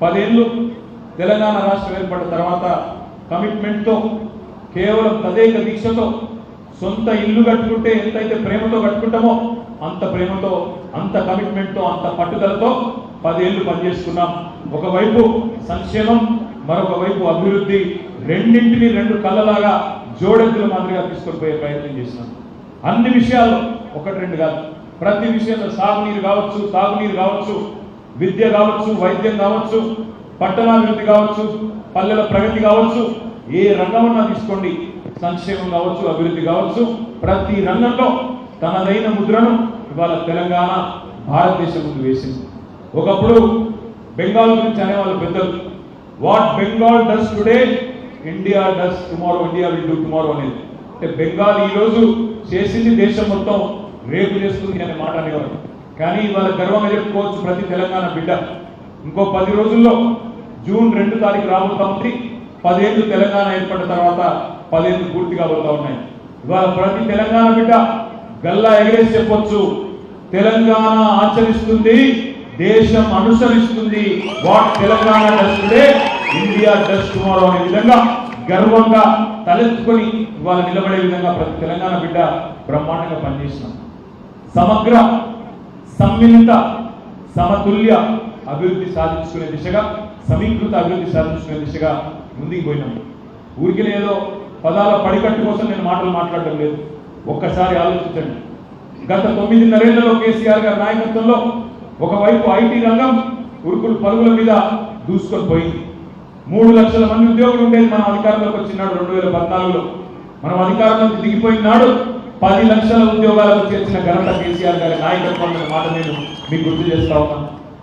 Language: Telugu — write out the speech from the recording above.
పదేళ్ళు తెలంగాణ రాష్ట్రం ఏర్పడిన తర్వాత కమిట్మెంట్తో కేవలం తదేక దీక్షతో సొంత ఇల్లు కట్టుకుంటే ఎంతైతే ప్రేమతో కట్టుకుంటామో అంత ప్రేమతో అంత కమిట్మెంట్తో అంత పట్టుదలతో పదేళ్ళు పనిచేసుకున్నాం ఒకవైపు సంక్షేమం మరొక వైపు అభివృద్ధి రెండింటిని రెండు కళ్ళలాగా జోడెద్దుల మాదిరిగా తీసుకొనిపోయే ప్రయత్నం చేసినాం అన్ని విషయాలు ఒకటి రెండు కాదు. ప్రతి విషయంలో సాగునీరు కావచ్చు తాగునీరు కావచ్చు విద్య కావచ్చు వైద్యం కావచ్చు పట్టణాభివృద్ధి కావచ్చు పల్లెల ప్రగతి కావచ్చు ఏ రంగమన్నా తీసుకోండి. సంక్షేమం కావచ్చు అభివృద్ధి కావచ్చు ప్రతి రంగంలో తనదైన ముద్రను ఇవాళ తెలంగాణ భారతదేశం ముందు వేసింది. ఒకప్పుడు బెంగాల్ గురించి అనేవాళ్ళు పెద్దలు what Bengal does today India does tomorrow India will do tomorrow అనేది. అంటే బెంగాల్ ఈ రోజు చేసింది దేశం మొత్తం రేపు చేస్తుంది అనే మాట అనేవారు కానీ ఇవాళ గర్వంగా చెప్పుకోవచ్చు ప్రతి తెలంగాణ బిడ్డ. ఇంకో పది రోజుల్లో జూన్ రెండు తారీఖు రాబోతా ఉంది. పదేళ్ళు తెలంగాణ ఏర్పడిన తర్వాత పదేళ్ళు పూర్తి కాబోతా ఉన్నాయి. ఇవాళ ప్రతి తెలంగాణ బిడ్డ గల్లా ఎగరేసి చెప్పొచ్చు. తెలంగాణ ఆచరిస్తుంది దేశం అనుసరిస్తుంది. What Telangana does today India does tomorrow అనే విధంగా గర్వంగా తలెత్తుకొని ఇవాళ నిలబడే విధంగా ప్రతి తెలంగాణ బిడ్డ బ్రహ్మాండంగా పనిచేసినాం సమగ్ర సమ్మిళిత సమతుల్య అభివృద్ధి సాధించుకునే దిశగా సమీకృత అభివృద్ధి సాధించుకునే దిశగా ముందుకు పోయినాం. ఊరికి ఏదో పదాల పడికట్టు కోసం నేను మాటలు మాట్లాడడం లేదు. ఒక్కసారి ఆలోచించండి. గత తొమ్మిదిన్నరేళ్ళలో కేసీఆర్ గారి నాయకత్వంలో ఒకవైపు ఐటీ రంగం ఉరుకులు పరుగుల మీద దూసుకొని పోయింది. మూడు లక్షల మంది ఉద్యోగులు ఉండేది మనం అధికారంలోకి వచ్చినాడు రెండు వేల పద్నాలుగులో. మనం అధికారంలోకి దిగిపోయినాడు పది లక్షల ఉద్యోగాలకు చేర్చిన ఘనత కేసీఆర్ గారి నాయకత్వం అనే మాట నేను మీకు గుర్తు చేస్తా ఉన్నాను